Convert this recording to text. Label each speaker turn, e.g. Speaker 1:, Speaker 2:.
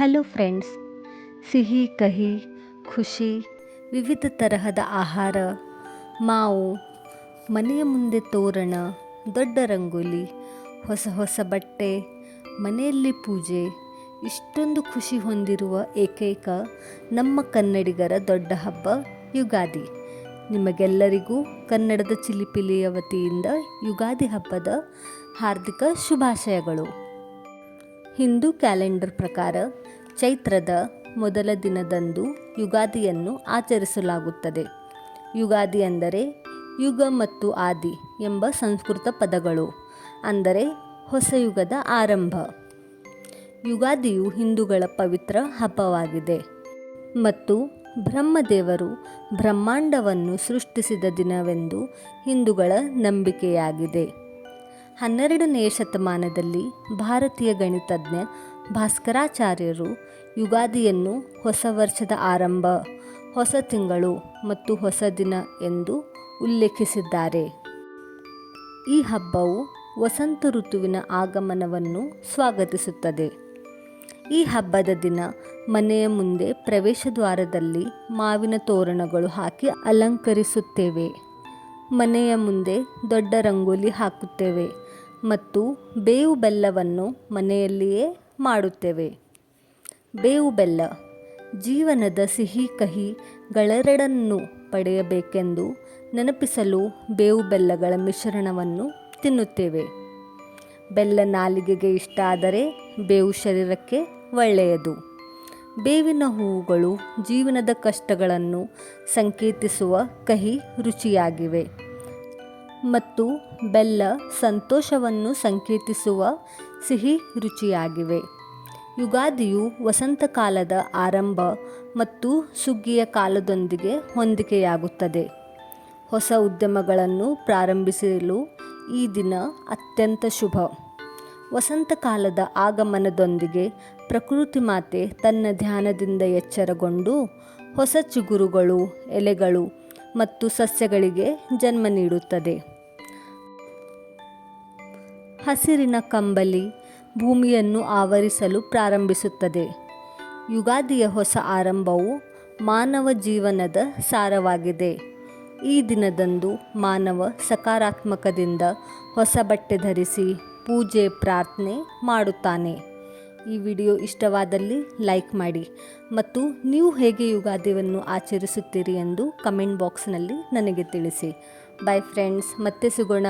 Speaker 1: Hello friends, ಸಿಹಿ, ಕಹಿ, ಖುಷಿ, ವಿವಿಧ ತರಹದ ಆಹಾರ, ಮಾವು, ಮನೆಯ ಮುಂದೆ ತೋರಣ, ದೊಡ್ಡ ರಂಗೋಲಿ, ಹೊಸ ಹೊಸ ಬಟ್ಟೆ, ಮನೆಯಲ್ಲಿ ಪೂಜೆ, ಇಷ್ಟೊಂದು ಖುಷಿ ಹೊಂದಿರುವ ಏಕೈಕ ನಮ್ಮ ಕನ್ನಡಿಗರ ದೊಡ್ಡ ಹಬ್ಬ ಯುಗಾದಿ. ನಿಮಗೆಲ್ಲರಿಗೂ ಕನ್ನಡದ ಚಿಲಿಪಿಲಿಯ ವತಿಯಿಂದ ಯುಗಾದಿ ಹಬ್ಬದ ಹಾರ್ದಿಕ ಶುಭಾಶಯಗಳು. ಹಿಂದೂ ಕ್ಯಾಲೆಂಡರ್ ಪ್ರಕಾರ ಚೈತ್ರದ ಮೊದಲ ದಿನದಂದು ಯುಗಾದಿಯನ್ನು ಆಚರಿಸಲಾಗುತ್ತದೆ. ಯುಗಾದಿ ಅಂದರೆ ಯುಗ ಮತ್ತು ಆದಿ ಎಂಬ ಸಂಸ್ಕೃತ ಪದಗಳು, ಅಂದರೆ ಹೊಸ ಯುಗದ ಆರಂಭ. ಯುಗಾದಿಯು ಹಿಂದೂಗಳ ಪವಿತ್ರ ಹಬ್ಬವಾಗಿದೆ ಮತ್ತು ಬ್ರಹ್ಮದೇವರು ಬ್ರಹ್ಮಾಂಡವನ್ನು ಸೃಷ್ಟಿಸಿದ ದಿನವೆಂದು ಹಿಂದೂಗಳ ನಂಬಿಕೆಯಾಗಿದೆ. ಹನ್ನೆರಡನೆಯ ಶತಮಾನದಲ್ಲಿ ಭಾರತೀಯ ಗಣಿತಜ್ಞ ಭಾಸ್ಕರಾಚಾರ್ಯರು ಯುಗಾದಿಯನ್ನು ಹೊಸ ವರ್ಷದ ಆರಂಭ, ಹೊಸ ತಿಂಗಳು ಮತ್ತು ಹೊಸ ದಿನ ಎಂದು ಉಲ್ಲೇಖಿಸಿದ್ದಾರೆ. ಈ ಹಬ್ಬವು ವಸಂತ ಋತುವಿನ ಆಗಮನವನ್ನು ಸ್ವಾಗತಿಸುತ್ತದೆ. ಈ ಹಬ್ಬದ ದಿನ ಮನೆಯ ಮುಂದೆ ಪ್ರವೇಶ ದ್ವಾರದಲ್ಲಿ ಮಾವಿನ ತೋರಣಗಳು ಹಾಕಿ ಅಲಂಕರಿಸುತ್ತೇವೆ. ಮನೆಯ ಮುಂದೆ ದೊಡ್ಡ ರಂಗೋಲಿ ಹಾಕುತ್ತೇವೆ ಮತ್ತು ಬೇವು ಬೆಲ್ಲವನ್ನು ಮನೆಯಲ್ಲಿಯೇ ಮಾಡುತ್ತೇವೆ. ಬೇವು ಬೆಲ್ಲ, ಜೀವನದ ಸಿಹಿ ಕಹಿಗಳೆರಡನ್ನು ಪಡೆಯಬೇಕೆಂದು ನೆನಪಿಸಲು ಬೇವು ಬೆಲ್ಲಗಳ ಮಿಶ್ರಣವನ್ನು ತಿನ್ನುತ್ತೇವೆ. ಬೆಲ್ಲ ನಾಲಿಗೆಗೆ ಇಷ್ಟ ಆದರೆ ಬೇವು ಶರೀರಕ್ಕೆ ಒಳ್ಳೆಯದು. ಬೇವಿನ ಹೂವುಗಳು ಜೀವನದ ಕಷ್ಟಗಳನ್ನು ಸಂಕೇತಿಸುವ ಕಹಿ ರುಚಿಯಾಗಿವೆ. ಮತ್ತು ಬೆಲ್ಲ ಸಂತೋಷವನ್ನು ಸಂಕೇತಿಸುವ ಸಿಹಿ ರುಚಿಯಾಗಿವೆ. ಯುಗಾದಿಯು ವಸಂತಕಾಲದ ಆರಂಭ ಮತ್ತು ಸುಗ್ಗಿಯ ಕಾಲದೊಂದಿಗೆ ಹೊಂದಿಕೆಯಾಗುತ್ತದೆ. ಹೊಸ ಉದ್ಯಮಗಳನ್ನು ಪ್ರಾರಂಭಿಸಲು ಈ ದಿನ ಅತ್ಯಂತ ಶುಭ. ವಸಂತಕಾಲದ ಆಗಮನದೊಂದಿಗೆ ಪ್ರಕೃತಿ ಮಾತೆ ತನ್ನ ಧ್ಯಾನದಿಂದ ಎಚ್ಚರಗೊಂಡು ಹೊಸ ಚಿಗುರುಗಳು, ಎಲೆಗಳು ಮತ್ತು ಸಸ್ಯಗಳಿಗೆ ಜನ್ಮ ನೀಡುತ್ತದೆ. ಹಸಿರಿನ ಕಂಬಲಿ ಭೂಮಿಯನ್ನು ಆವರಿಸಲು ಪ್ರಾರಂಭಿಸುತ್ತದೆ. ಯುಗಾದಿಯ ಹೊಸ ಆರಂಭವು ಮಾನವ ಜೀವನದ ಸಾರವಾಗಿದೆ. ಈ ದಿನದಂದು ಮಾನವ ಸಕಾರಾತ್ಮಕದಿಂದ ಹೊಸ ಬಟ್ಟೆ ಧರಿಸಿ ಪೂಜೆ, ಪ್ರಾರ್ಥನೆ ಮಾಡುತ್ತಾನೆ. ಈ ವಿಡಿಯೋ ಇಷ್ಟವಾದಲ್ಲಿ ಲೈಕ್ ಮಾಡಿ ಮತ್ತು ನೀವು ಹೇಗೆ ಯುಗಾದಿಯನ್ನು ಆಚರಿಸುತ್ತೀರಿ ಎಂದು ಕಮೆಂಟ್ ಬಾಕ್ಸ್ನಲ್ಲಿ ನನಗೆ ತಿಳಿಸಿ. ಬೈ ಫ್ರೆಂಡ್ಸ್ ಮತ್ತೆ ಸಿಗೋಣ.